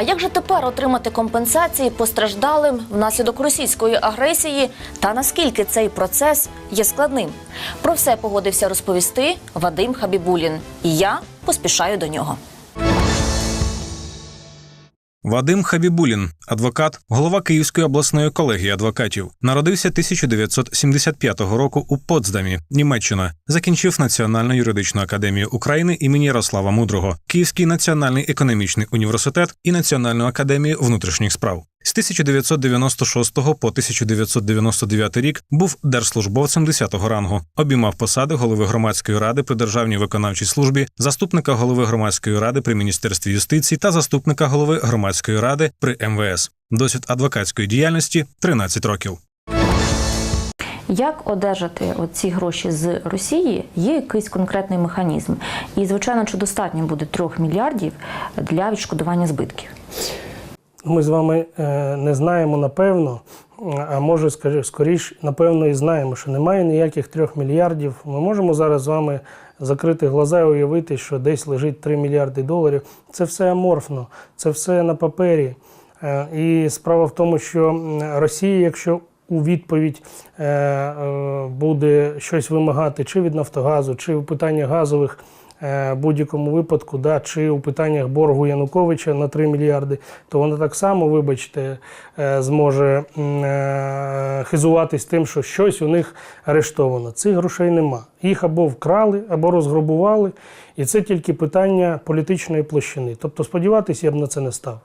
А як же тепер отримати компенсації постраждалим внаслідок російської агресії та наскільки цей процес є складним? Про все погодився розповісти Вадим Хабібулін. І я поспішаю до нього. Вадим Хабібулін, адвокат, голова Київської обласної колегії адвокатів, народився 1975 року у Потсдамі, Німеччина. Закінчив Національну юридичну академію України імені Ярослава Мудрого, Київський національний економічний університет і Національну академію внутрішніх справ. З 1996 по 1999 рік був держслужбовцем 10-го рангу. Обіймав посади голови громадської ради при державній виконавчій службі, заступника голови громадської ради при міністерстві юстиції та заступника голови громадської ради при МВС. Досвід адвокатської діяльності 13 років. Як одержати ці гроші з Росії? Є якийсь конкретний механізм. І звичайно, чи достатньо буде трьох мільярдів для відшкодування збитків? Ми з вами е, не знаємо напевно, а може, скоріш, напевно, і знаємо, що немає ніяких трьох мільярдів. Ми можемо зараз з вами закрити глаза і уявити, що десь лежить 3 мільярди доларів. Це все аморфно, це все на папері. Е, І справа в тому, що Росія, якщо у відповідь е, буде щось вимагати чи від Нафтогазу, чи у питаннях газових е, будь-якому випадку, да, чи у питаннях боргу Януковича на 3 мільярди, то вона так само, вибачте, е, зможе е, хизуватись тим, що щось у них арештовано. Цих грошей нема. Їх або вкрали, або розграбували, і це тільки питання політичної площини. Тобто сподіватися я б на це не став.